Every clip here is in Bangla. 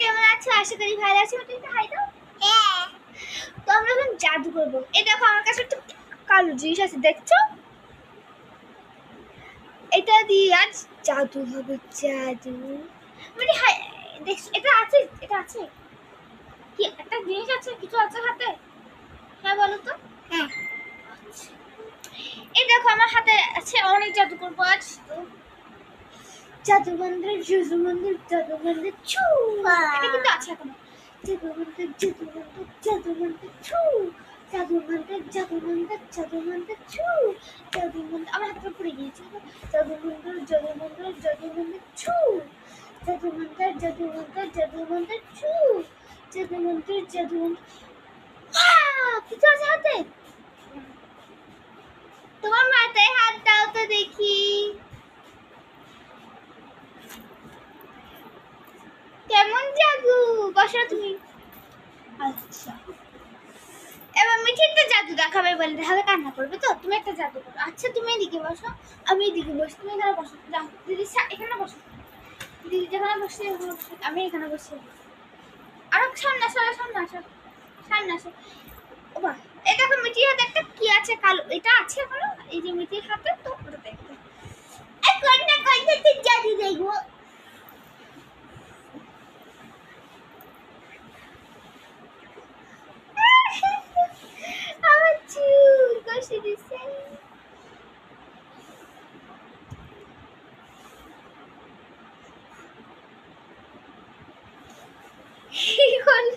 কেমন আছো? আশা করি ভালো আছো। তুমি তো হাই দাও হ্যাঁ। তো আমরা এখন জাদু করব। এই দেখো আমার কাছে একটা কালো জিনিস আছে দেখছ? এটা দিয়ে আজ জাদু হবে জাদু। মানে দেখছ এটা আছে এটা আছে। কি একটা জিনিস আছে কিছু আছে হাতে? হ্যাঁ বলো তো। হ্যাঁ। এই দেখো আমার হাতে আছে অনেক জাদু করব আজ। তো জাদু মন্দির জাদু মন্দির জাদু মন্দির ছু এটা কিন্তু আছে এখনও। জাদু মন্দির জাদু মন্দির জাদু মন্দির ছু জাদু মন্দির জাদু মন্দির জাদু মন্দির ছু জাদু মন্দির আমার হাতটা পড়ে গিয়েছে। জাদু মন্দির জাদু মন্দির জাদু মন্দির ছু জাদু মন্দির জাদু মন্দির জাদু মন্দির ছু জাদু মন্দির জাদু মন্দির আহ! কিছু আছে হাতে তোমার মাথায় হাত দাও তো দেখি কেমন জাদু? বসো তুমি। আচ্ছা। এবার মিঠি একটা জাদু দেখাবে বলে তাহলে কান্না করবে তো? তুমি একটা জাদু করো। আচ্ছা তুমি এদিকে বসো। আমি এদিকে বসি। তুমি এখানে বসো। দিদি এখানে বসো। দিদি যেখানে বসে আমি এখানে বসে। আরও সামনে আসো সামনে আসো। সামনে আসো। ও বাহ, এই দেখো মিঠির হাতে একটা কি আছে? কালো এটা আছে এখনও? এই যে মিঠির হাতে তো ওটা দেখো এখন না কইতে তুই জাদু দেখব আমার চুল কষে দিছে কি করল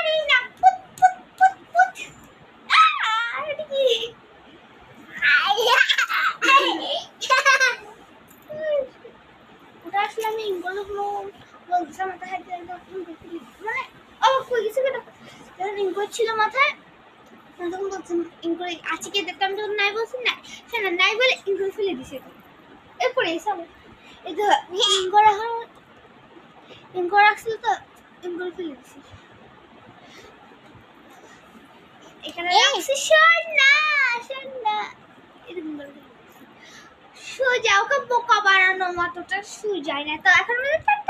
আসলে আমি ইংরেজি বলছি মাথায় মানে ও কই গেছে কেন যখন ইঙ্কর ছিল মাথায় তখন তখন বলছি ইঙ্কর আছে কি দেখতে আমি যখন নাই বলছি না সে না নাই বলে ইঙ্কর ফেলে দিছে এরপরে এসব এই তো ইঙ্কর এখন রাখছিল তো ইঙ্কর ফেলে দিছি এখানে রাখছি শোন না শোন না এরকম করে সোজা ওকে বোকা বানানো মতোটা সোজাই না। তো এখন আমাদের